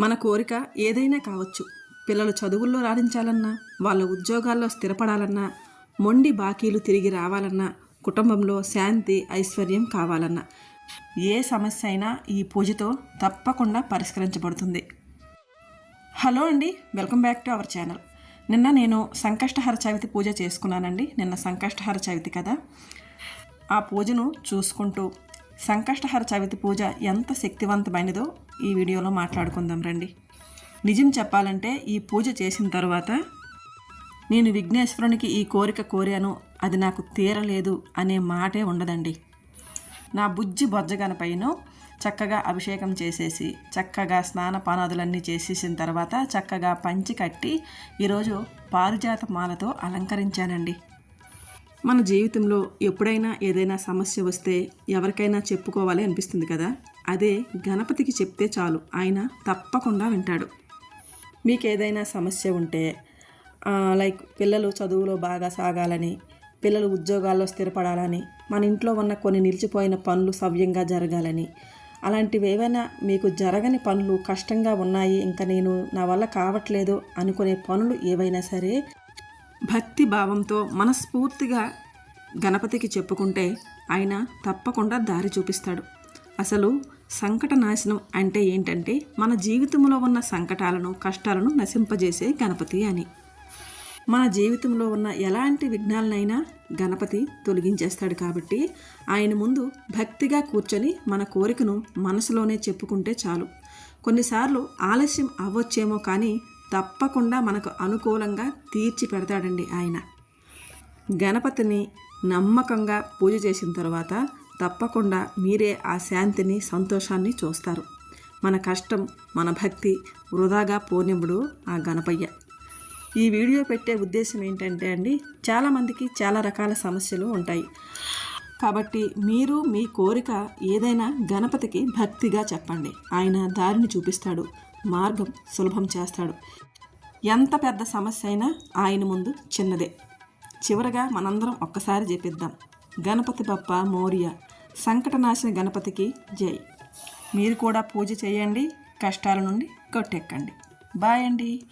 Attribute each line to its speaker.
Speaker 1: మన కోరిక ఏదైనా కావచ్చు. పిల్లలు చదువుల్లో రాణించాలన్నా వాళ్ళ ఉద్యోగాల్లో స్థిరపడాలన్నా మొండి బాకీలు తిరిగి రావాలన్నా కుటుంబంలో శాంతి ఐశ్వర్యం కావాలన్నా ఏ సమస్య అయినా ఈ పూజతో తప్పకుండా పరిష్కరించబడుతుంది. హలో అండి welcome back to our channel. నిన్న నేను సంకష్టహర చవితి పూజ చేసుకున్నానండి. నిన్న సంకష్టహర చవితి కదా. ఆ పూజను చూసుకుంటూ సంకష్టహర చవితి పూజ ఎంత శక్తివంతమైనదో ఈ వీడియోలో మాట్లాడుకుందాం రండి. నిజం చెప్పాలంటే ఈ పూజ చేసిన తర్వాత నేను విఘ్నేశ్వరునికి ఈ కోరిక కోరాను అది నాకు తీరలేదు అనే మాటే ఉండదండి. నా బుజ్జి బొజ్జగనపైన చక్కగా అభిషేకం చేసేసి చక్కగా స్నాన పానాదులన్నీ చేసేసిన తర్వాత చక్కగా పంచి కట్టి ఈరోజు పారిజాత మాలతో అలంకరించానండి. మన జీవితంలో ఎప్పుడైనా ఏదైనా సమస్య వస్తే ఎవరికైనా చెప్పుకోవాలి అనిపిస్తుంది కదా? అదే గణపతికి చెప్తే చాలు. ఆయన తప్పకుండా వింటాడు. మీకు ఏదైనా సమస్య ఉంటే లైక్ పిల్లలు చదువులో బాగా సాగాలని పిల్లలు ఉద్యోగాల్లో స్థిరపడాలని మన ఇంట్లో ఉన్న కొన్ని నిలిచిపోయిన పనులు సవ్యంగా జరగాలని అలాంటివి ఏవైనా మీకు జరగని పనులు కష్టంగా ఉన్నాయి ఇంకా నేను నా వల్ల కావట్లేదు అనుకునే పనులు ఏవైనా సరే భక్తి భావంతో మనస్ఫూర్తిగా గణపతికి చెప్పుకుంటే ఆయన తప్పకుండా దారి చూపిస్తాడు. అసలు సంకట నాశనం అంటే ఏంటంటే మన జీవితంలో ఉన్న సంకటాలను కష్టాలను నశింపజేసే గణపతి అని. మన జీవితంలో ఉన్న ఎలాంటి విఘ్నాలనైనా గణపతి తొలగించేస్తాడు కాబట్టి ఆయన ముందు భక్తిగా కూర్చొని మన కోరికను మనసులోనే చెప్పుకుంటే చాలు. కొన్నిసార్లు ఆలస్యం అవ్వచ్చేమో కానీ తప్పకుండా మనకు అనుకూలంగా తీర్చి పెడతాడండి ఆయన. గణపతిని నమ్మకంగా పూజ చేసిన తర్వాత తప్పకుండా మీరే ఆ శాంతిని సంతోషాన్ని చూస్తారు. మన కష్టం మన భక్తి వృధాగా పోనివ్వడు ఆ గణపయ్య. ఈ వీడియో పెట్టే ఉద్దేశం ఏంటంటే అండి చాలామందికి చాలా రకాల సమస్యలు ఉంటాయి. కాబట్టి మీరు మీ కోరిక ఏదైనా గణపతికి భక్తిగా చెప్పండి. ఆయన దారిని చూపిస్తాడు. మార్గం సులభం చేస్తాడు. ఎంత పెద్ద సమస్య అయినా ఆయన ముందు చిన్నదే. చివరగా మనందరం ఒక్కసారి చెప్పిద్దాం గణపతి బప్ప మౌర్య సంకటనాశన గణపతికి జై. మీరు కూడా పూజ చేయండి కష్టాల నుండి కొట్టెక్కండి. బాయ్ అండి.